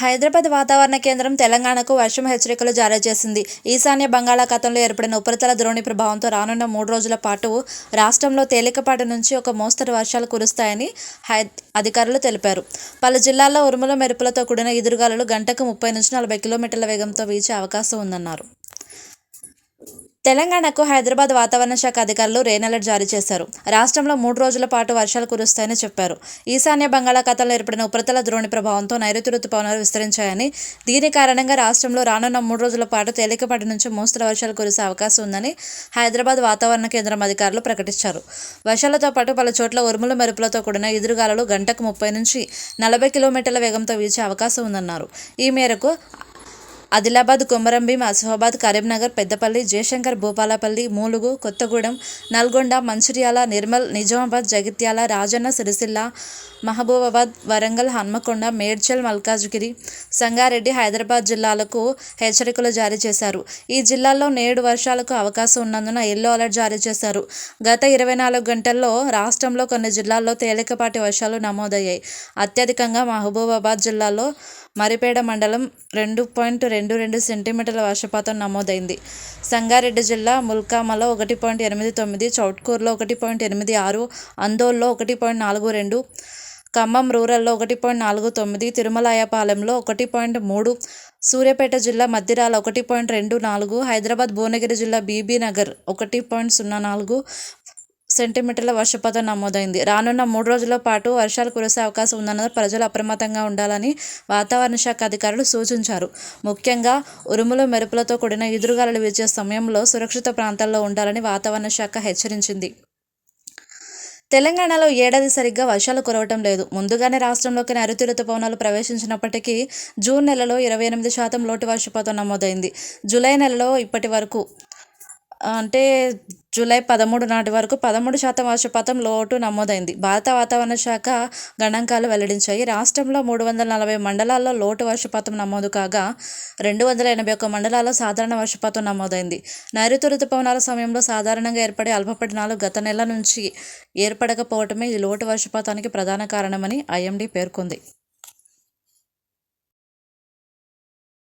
హైదరాబాద్ వాతావరణ కేంద్రం తెలంగాణకు వర్షం హెచ్చరికలు జారీ చేసింది. ఈశాన్య బంగాళాఖాతంలో ఏర్పడిన ఉపరితల ద్రోణి ప్రభావంతో రానున్న మూడు రోజుల పాటు రాష్ట్రంలో తేలికపాటి నుంచి ఒక మోస్తరు వర్షాలు కురుస్తాయని హై అధికారులు తెలిపారు. పలు జిల్లాల్లో ఉరుముల మెరుపులతో కూడిన ఎదురుగాలులు గంటకు ముప్పై నుంచి నలభై కిలోమీటర్ల వేగంతో వీచే అవకాశం ఉందన్నారు. తెలంగాణకు హైదరాబాద్ వాతావరణ శాఖ అధికారులు రెయిన్ అలర్ట్ జారీ చేశారు. రాష్ట్రంలో మూడు రోజుల పాటు వర్షాలు కురుస్తాయని చెప్పారు. ఈశాన్య బంగాళాఖాతంలో ఏర్పడిన ఉపరితల ద్రోణి ప్రభావంతో నైరుతి ఋతుపవనాలు విస్తరించాయని దీని కారణంగా రాష్ట్రంలో రానున్న మూడు రోజుల పాటు తేలికపాటి నుంచి మోస్తరు వర్షాలు కురిసే అవకాశం ఉందని హైదరాబాద్ వాతావరణ కేంద్రం అధికారులు ప్రకటించారు. వర్షాలతో పాటు పలు చోట్ల ఉరుముల మెరుపులతో కూడిన ఎదురుగాలు గంటకు ముప్పై నుంచి నలభై కిలోమీటర్ల వేగంతో వీచే అవకాశం ఉందన్నారు. ఈ మేరకు ఆదిలాబాద్ కొమరంభీం అసిఫాబాద్ కరీంనగర్ పెద్దపల్లి జయశంకర్ భూపాలపల్లి మూలుగు కొత్తగూడెం నల్గొండ మంచిర్యాల నిర్మల్ నిజామాబాద్ జగిత్యాల రాజన్న సిరిసిల్ల మహబూబాబాద్ వరంగల్ హన్మకొండ మేడ్చల్ మల్కాజ్గిరి సంగారెడ్డి హైదరాబాద్ జిల్లాలకు హెచ్చరికలు జారీ చేశారు. ఈ జిల్లాల్లో నేడు వర్షాలకు అవకాశం ఉన్నందున ఎల్లో అలర్ట్ జారీ చేశారు. గత ఇరవై నాలుగు గంటల్లో రాష్ట్రంలో కొన్ని జిల్లాల్లో తేలికపాటి వర్షాలు నమోదయ్యాయి. అత్యధికంగా మహబూబాబాద్ జిల్లాలో మరిపేడ మండలం రెండు పాయింట్ రెండు రెండు సెంటీమీటర్ల వర్షపాతం నమోదైంది. సంగారెడ్డి జిల్లా ముల్కామలో ఒకటి పాయింట్ ఎనిమిది తొమ్మిది చౌట్కూర్లో ఒకటి పాయింట్ ఎనిమిది ఆరు అందోల్లో ఒకటి పాయింట్ నాలుగు రెండు ఖమ్మం రూరల్లో ఒకటి పాయింట్ నాలుగు తొమ్మిది తిరుమలాయపాలెంలో ఒకటి పాయింట్ మూడు సూర్యాపేట జిల్లా మద్దిరాల ఒకటి పాయింట్ రెండు నాలుగు హైదరాబాద్ భువనగిరి జిల్లా బీబీ నగర్ ఒకటి పాయింట్ సున్నా నాలుగు సెంటీమీటర్ల వర్షపాతం నమోదైంది. రానున్న మూడు రోజుల పాటు వర్షాలు కురిసే అవకాశం ఉందన్న ప్రజలు అప్రమత్తంగా ఉండాలని వాతావరణ శాఖ అధికారులు సూచించారు. ముఖ్యంగా ఉరుములు మెరుపులతో కూడిన ఎదురుగాలు వీచే సమయంలో సురక్షిత ప్రాంతాల్లో ఉండాలని వాతావరణ శాఖ హెచ్చరించింది. తెలంగాణలో ఏడాది సరిగ్గా వర్షాలు కురవటం లేదు. ముందుగానే రాష్ట్రంలోకి నైరుతి ఋతుపవనాలు ప్రవేశించినప్పటికీ జూన్ నెలలో ఇరవై ఎనిమిది శాతం లోటు వర్షపాతం నమోదైంది. జూలై నెలలో ఇప్పటి వరకు అంటే జూలై పదమూడు నాటి వరకు పదమూడు శాతం వర్షపాతం లోటు నమోదైంది. భారత వాతావరణ శాఖ గణాంకాలు వెల్లడించాయి. రాష్ట్రంలో మూడు వందల నలభై మండలాల్లో లోటు వర్షపాతం నమోదు కాగా రెండు వందల ఎనభై ఒక్క మండలాల్లో సాధారణ వర్షపాతం నమోదైంది. నైరుతి ఋతుపవనాల సమయంలో సాధారణంగా ఏర్పడే అల్పపడినాలు గత నెల నుంచి ఏర్పడకపోవటమే ఈ లోటు వర్షపాతానికి ప్రధాన కారణమని ఐఎండీ పేర్కొంది.